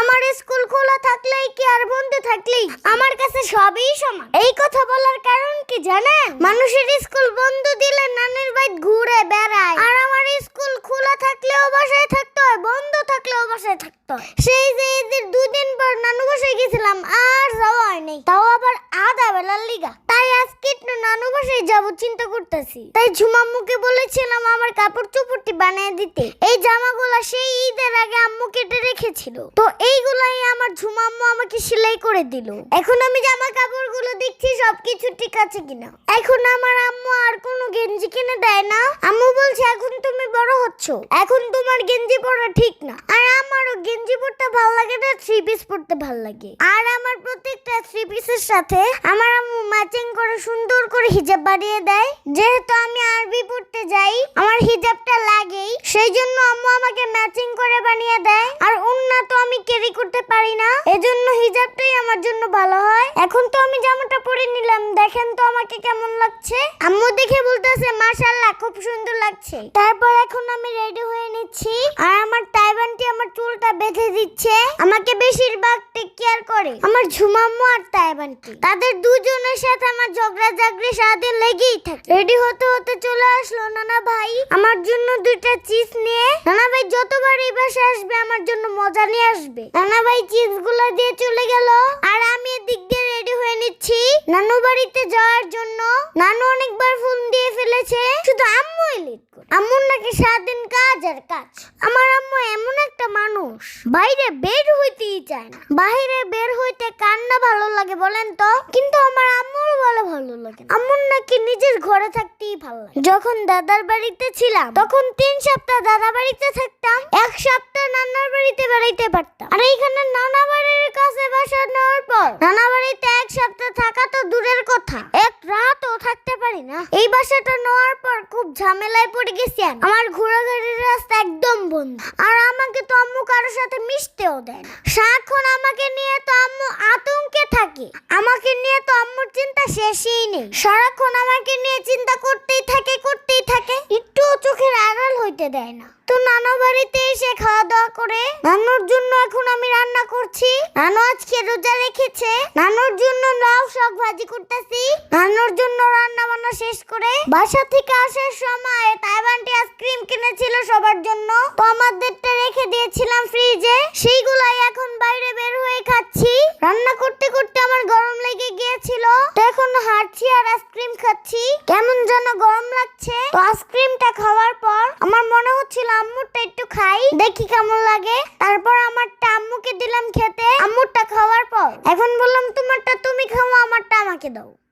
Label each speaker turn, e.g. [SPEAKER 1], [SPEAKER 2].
[SPEAKER 1] আমার স্কুল খোলা থাকলেই কি আর বন্ধ থাকলেই আমার কাছে সবই সমান। এই কথা বলার কারণ কি জানেন? মানুষের স্কুল বন্ধ দিলে নানির বাইত ঘুরে বেড়ায়। আর আমার স্কুল খোলা থাকলেও বাসায় থাকতো বন্ধ থাকলেও বাসায় থাকতো সেই যে এদের দুদিন পর নানু বসে গেছিলাম আর যাওয়া হয়নি তাও আবার আধা বেলার লিগা তাই আজকে একটু বাসায় যাব, চিন্তা করতেছি। তাই ঝুমাম্মুকে বলেছিলাম আমার কাপড় চোপড়টি বানিয়ে দিতে। এই জামাগুলা সেই ঈদের আগে আম্মু কেটে রেখেছিল। তো এইগুলাই আমার ঝুমাম্মু আমাকে সেলাই করে দিল। এখন আমি জামা কাপড়গুলো দেখছি, সবকিছু ঠিক আছে কিনা। এখন আমার আম্মু আর কোনো গেঞ্জি কিনে দেয় না। আম্মু বলছে, এখন তুমি বড় হচ্ছ। এখন তোমার গেঞ্জি পরা ঠিক না। আর আমারও গেঞ্জি পরতে ভালো লাগে না, থ্রি পিস পরতে ভালো লাগে। আর আমার প্রত্যেকটা থ্রি পিসের সাথে আমার আম্মু ম্যাচিং করে সুন্দর করে হিজাব বানিয়ে দেয়। যেহেতু আমি আরবি পড়তে যাই, আমার হিজাবটা লাগেই, সেই জন্য আম্মু আমাকে ম্যাচিং করে বানিয়ে দেয়। আর উন্না তো আমি ক্যারি করতে পারি না, এজন্য হিজাবটাই আমার জন্য ভালো হয়। এখন তো আমি জামাটা পরে নিলাম, দেখেন তো আমাকে কেমন লাগছে। আম্মু দেখে বলতেছে, মাশাআল্লাহ, খুব সুন্দর লাগছে। তারপর এখন আমি রেডি হয়ে নিচ্ছি। আর আমার টাইবানটি আমার চুলটা বেঁধে দিচ্ছে। আমাকে বেশিরভাগ কেয়ার করে। আমার ঝুমাম্মু আর তাইবানটি তাদের দুজনের সাথে আমার ঝগড়া ঝাগড়ি সারাদিন লেগেই থাকে। রেডি হতে হতে চলে আসলো নানা ভাই। আমার জন্য দুইটা চিজ নিয়ে। নানা ভাই যতবার এই বাসে আসবে, আমার জন্য মজা নিয়ে আসবে। নানা ভাই চিজগুলো দিয়ে চলে গেল। আর আমি এদিক দিয়ে রেডি হয়ে নিচ্ছি নানু বাড়িতে যাওয়ার জন্য নানু অনেকবার ফোন দিয়ে ফেলেছে। শুধু আম্মু লেট করে। আম্মুর নাকি সারাদিন কাজ আর কাজ। আমার আম্মু এমন একটা মানুষ। বাইরে বের হইতেই চায় না। বাইরে বের হইতে কার না ভালো লাগে বলেন তো? কিন্তু আমার আম্মুর বলে ভালো লাগে আম্মুর নাকি নিজের ঘরে থাকতেই ভালো লাগে যখন দাদার বাড়িতে ছিলাম, তখন তিন সপ্তাহ দাদা বাড়িতে থাকতাম। এক সপ্তাহ নানার বাড়িতে বেড়াইতে পারতাম। আর এইখানে নানা বাড়ির কাছে বাসা নেওয়ার পর নানা বাড়িতে এক সপ্তাহ থাকা তো দূরের কথা। এক রাতও থাকতে পারি না। এই বাসাটা নেওয়ার পর খুব ঝামেলায় পড়ে গেছি আমি। আমার ঘোরাঘুরির রাস্তা একদম বন্ধ। আর আমাকে তো আম্মু কারোর সাথে মিশতেও দেয় না। সারাক্ষণ আমাকে নিয়ে তো আম্মু আতঙ্কে থাকে। আমাকে নিয়ে তো আম্মুর চিন্তা শেষই নেই। সারাক্ষণ আমাকে নিয়ে চিন্তা করতেই থাকে করতেই থাকে। একটুও চোখের আড়াল হইতে দেয় না। তো নানা বাড়িতে এসে খাওয়া দাওয়া করে নানুর জন্য এখন আমি রান্না করছি। নানু আজকে রোজা রেখেছে। নানুর জন্য লাউ শাক ভাজি করতেছি। নানুর জন্য রান্না বান্না শেষ করে বাসা থেকে আসার সময় তাইবানটি আইসক্রিম কিনেছিল সবার জন্য। তো আমাদেরটা রেখে দিয়েছিলাম ফ্রিজে। সেইগুলাই এখন বাইরে বের হয়ে খাচ্ছি। রান্না করতে করতে আমার গরম লেগে গিয়েছিল। তো এখন হাঁটছি আর আইসক্রিম খাচ্ছি। কেমন যেন গরম লাগছে। তো আইসক্রিমটা খাওয়ার পর আমার মনে হচ্ছিল, আম্মুরটা একটু খাই, দেখি কেমন লাগে। তারপর আমারটা আম্মুকে দিলাম খেতে। আম্মুরটা খাওয়ার